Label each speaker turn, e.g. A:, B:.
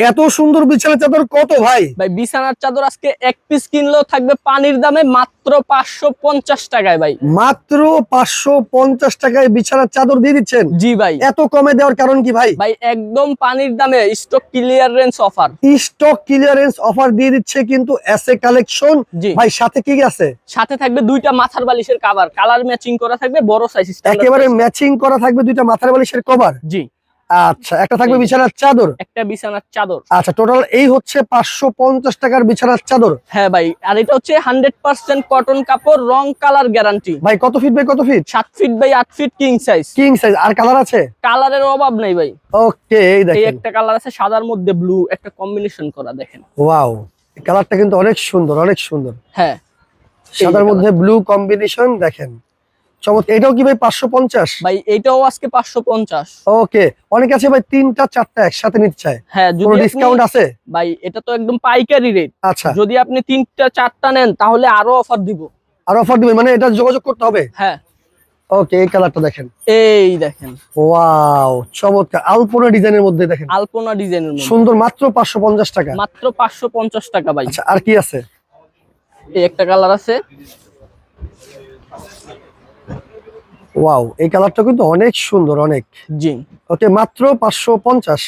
A: এত সুন্দর বিছানার চাদর কত ভাই?
B: ভাই বিছানার চাদর আজকে এক পিস কিনলেও থাকবে পানির দামে মাত্র পাঁচশো পঞ্চাশ টাকায় ভাই।
A: মাত্র পাঁচশো পঞ্চাশ টাকায় বিছানার চাদর দিয়ে দিচ্ছেন?
B: জি ভাই।
A: এত কমে দেওয়ার কারণ কি ভাই?
B: ভাই একদম পানির দামে stock clearance offer
A: stock clearance offer দিয়ে দিচ্ছে কিন্তু এস কালেকশন
B: জি।
A: ভাই সাথে কি কি আছে?
B: সাথে থাকবে দুইটা মাথার বালিশের কাভার কালার ম্যাচিং করা থাকবে বড় সাইজ
A: একেবারে ম্যাচিং করা থাকবে দুইটা মাথার বালিশের কভার
B: জি।
A: আচ্ছা একটা থাকবে বিছানার চাদর?
B: একটা বিছানার চাদর।
A: আচ্ছা টোটাল এই হচ্ছে পাঁচশো পঞ্চাশ টাকার বিছানার চাদর।
B: হ্যাঁ ভাই আর এটা হচ্ছে হান্ড্রেড পার্সেন্ট কটন কাপড় রং কালার গ্যারান্টি
A: ভাই কত ফিট বাই কত ফিট
B: সাত ফিট বাই আট feet king size
A: king size আর কালার আছে?
B: কালারের অভাব নেই ভাই।
A: ওকে এই দেখেন।
B: একটা কালার আছে সাদার মধ্যে ব্লু একটা কম্বিনেশন করা দেখেন।
A: ওয়াও কালারটা কিন্তু অনেক সুন্দর অনেক সুন্দর।
B: হ্যাঁ।
A: সাদার মধ্যে ব্লু কম্বিনেশন দেখেন। এটাও কি ভাই পাঁচশো পঞ্চাশ?
B: ভাই এইটাও আজকে পাঁচশো পঞ্চাশ।
A: ওকে অনেক আছে ভাই তিনটা চারটা একসাথে নিতে চায়।
B: হ্যাঁ
A: ডিসকাউন্ট আছে?
B: ভাই এটা তো একদম পাইকারি রেট
A: আচ্ছা।
B: যদি আপনি তিনটা চারটা নেন তাহলে আরও অফার দিব।
A: আর অফার দিবেন মানে এটা যোগাযোগ করতে হবে?
B: হ্যাঁ।
A: ওকে এই কালারটা দেখেন।
B: এই দেখেন।
A: ওয়াও চমৎকার। আলপনা ডিজাইনের মধ্যে দেখেন।
B: আলপনা ডিজাইনের মধ্যে।
A: সুন্দর মাত্র পাঁচশো পঞ্চাশ টাকা।
B: মাত্র পাঁচশো পঞ্চাশ টাকা ভাই।
A: আচ্ছা আর কি আছে?
B: এই একটা কালার আছে।
A: ওয়াও এই কালারটা কিন্তু অনেক সুন্দর অনেক।
B: জি।
A: ওকে মাত্র পাঁচশো পঞ্চাশ।